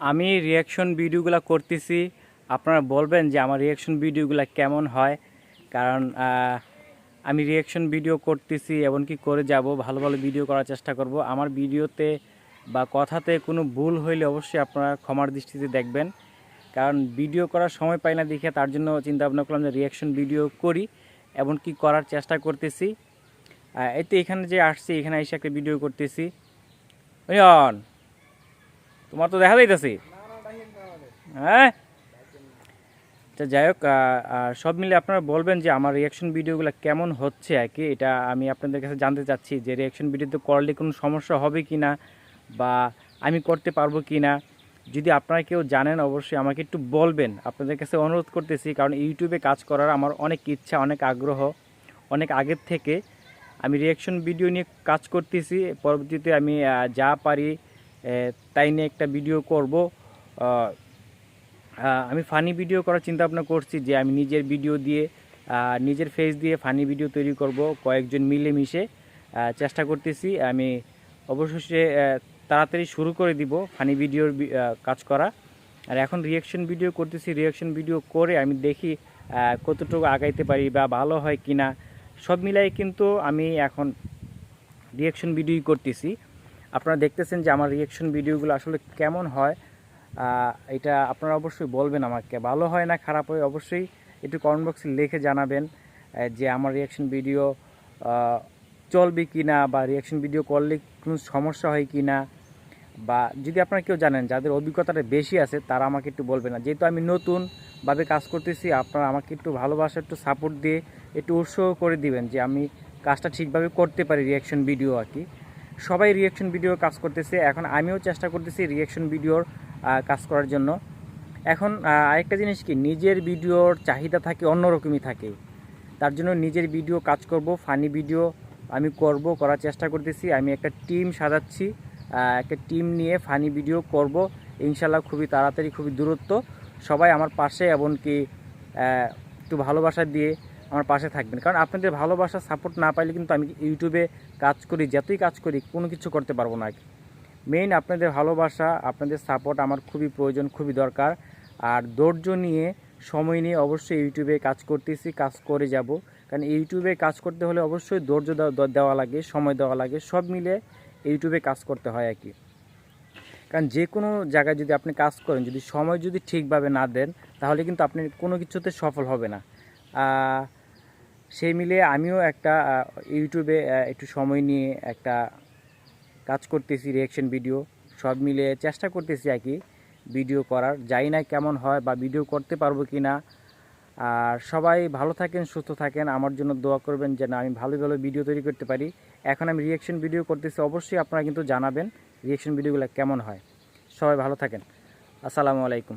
আমি রিয়াকশন ভিডিওগুলো করতেছি। আপনারা বলবেন যে আমার রিয়াকশন ভিডিওগুলো কেমন হয়? কারণ আমি রিয়াকশন ভিডিও করতেছি এমনকি করে যাব ভালো ভালো ভিডিও করার চেষ্টা করব। আমার ভিডিওতে বা কথাতে কোনো ভুল হইলে অবশ্যই আপনারা ক্ষমার দৃষ্টিতে দেখবেন। কারণ ভিডিও করার সময় পাই না দেখে তার জন্য চিন্তা ভাবনা করলাম যে রিয়াকশন ভিডিও করি এমনকি করার চেষ্টা করতেছি। আহ, এই তো এখানে যে আসছি এখানে এসে একটা ভিডিও করতেছি। অয়ন তোমার তো দেখা যাইতেছি। হ্যাঁ? তো যাই হোক সব মিলে আপনারা বলবেন যে আমার রিয়াকশন ভিডিওগুলো কেমন হচ্ছে আর কি? এটা আমি আপনাদের কাছে জানতে চাচ্ছি যে রিয়াকশন ভিডিওতে করলে কোনো সমস্যা হবে কি না বা আমি করতে পারব কি না যদি আপনারা কেউ জানেন, অবশ্যই আমাকে একটু বলবেন। আপনাদের কাছে অনুরোধ করতেছি, কারণ ইউটিউবে কাজ করার আমার অনেক ইচ্ছা, অনেক আগ্রহ, অনেক আগের থেকে। আমি রিয়াকশন ভিডিও নিয়ে কাজ করতেছি। পরবর্তীতে আমি যা পারি তাই নিয়ে একটা ভিডিও করব। আমি ফানি ভিডিও করার চিন্তা ভাবনা করছি যে আমি নিজের ভিডিও দিয়ে নিজের ফেস দিয়ে ফানি ভিডিও তৈরি করব কয়েকজন মিলে মিশে চেষ্টা করতেছি, আমি অবশেষে তাড়াতাড়ি শুরু করে দিব ফানি ভিডিওর কাজ করা। আর এখন রিয়াকশন ভিডিও করতেছি রিয়াকশন ভিডিও করে আমি দেখি কতটুকু আগাইতে পারি বা ভালো হয় কিনা। সব মিলাই কিন্তু আমি এখন রিয়াকশন ভিডিওই করতেছি। আপনারা দেখতেছেন যে আমার রিয়াকশন ভিডিওগুলো আসলে কেমন হয়। এটা আপনারা অবশ্যই বলবেন আমাকে। ভালো হয় না খারাপ হয় অবশ্যই একটু কমেন্ট বক্সে লিখে জানাবেন যে আমার রিয়াকশন ভিডিও চলবে কি না বা রিয়াকশন ভিডিও করলে কোনো সমস্যা হয় কি না বা যদি আপনারা কেউ জানেন, যাদের অভিজ্ঞতাটা বেশি আছে, তারা আমাকে একটু বলবেন না। যেহেতু আমি নতুনভাবে কাজ করতেছি, আপনারা আমাকে একটু ভালোবাসা, একটু সাপোর্ট দিয়ে একটু উৎসাহ করে দিবেন যে আমি কাজটা ঠিকভাবে করতে পারি রিয়াকশন ভিডিও আর কি। সবাই রিয়াকশন ভিডিও কাজ করতেছে। এখন আমিও চেষ্টা করতেছি রিয়াকশন ভিডিওর কাজ করার জন্য। এখন আরেকটা জিনিস কি? নিজের ভিডিওর চাহিদা থাকে অন্যরকমই থাকে। তার জন্য নিজের ভিডিও কাজ করব ফানি ভিডিও আমি করব, করার চেষ্টা করতেছি। আমি একটা টিম সাজাচ্ছি একটা টিম নিয়ে ফানি ভিডিও করব। ইনশাল্লাহ খুবই তাড়াতাড়ি, খুবই দূরত্ব। সবাই আমার পাশে, এমনকি একটু ভালোবাসা দিয়ে আমার পাশে থাকবেন। কারণ আপনাদের ভালোবাসা সাপোর্ট না পাইলে কিন্তু আমি ইউটিউবে কাজ করি, যতই কাজ করি, কোনো কিছু করতে পারব না। মেইন আপনাদের ভালোবাসা, আপনাদের সাপোর্ট আমার খুবই প্রয়োজন, খুবই দরকার। আর ধৈর্য নিয়ে, সময় নিয়ে অবশ্যই ইউটিউবে কাজ করতেছি, কাজ করে যাব। কারণ ইউটিউবে কাজ করতে হলে অবশ্যই ধৈর্য দেওয়া- লাগে, সময় দেওয়া লাগে, সব মিলে ইউটিউবে কাজ করতে হয় আর কি। কারণ যে কোনো জায়গায় যদি আপনি কাজ করেন, যদি সময় যদি ঠিকভাবে না দেন, তাহলে কিন্তু আপনি কোনো কিছুতে সফল হবে না। সেই মিলে আমিও একটা ইউটিউবে একটু সময় নিয়ে একটা কাজ করতেছি রিয়াকশন ভিডিও সব মিলে চেষ্টা করতেছি আর কি ভিডিও করার। জানি না কেমন হয় বা ভিডিও করতে পারব কি না। আর সবাই ভালো থাকেন, সুস্থ থাকেন। আমার জন্য দোয়া করবেন যেন আমি ভালো ভালো ভিডিও তৈরি করতে পারি। এখন আমি রিয়াকশন ভিডিও করতেছি, অবশ্যই আপনারা কিন্তু জানাবেন রিয়াকশন ভিডিওগুলো কেমন হয়। সবাই ভালো থাকেন। আসসালামু আলাইকুম।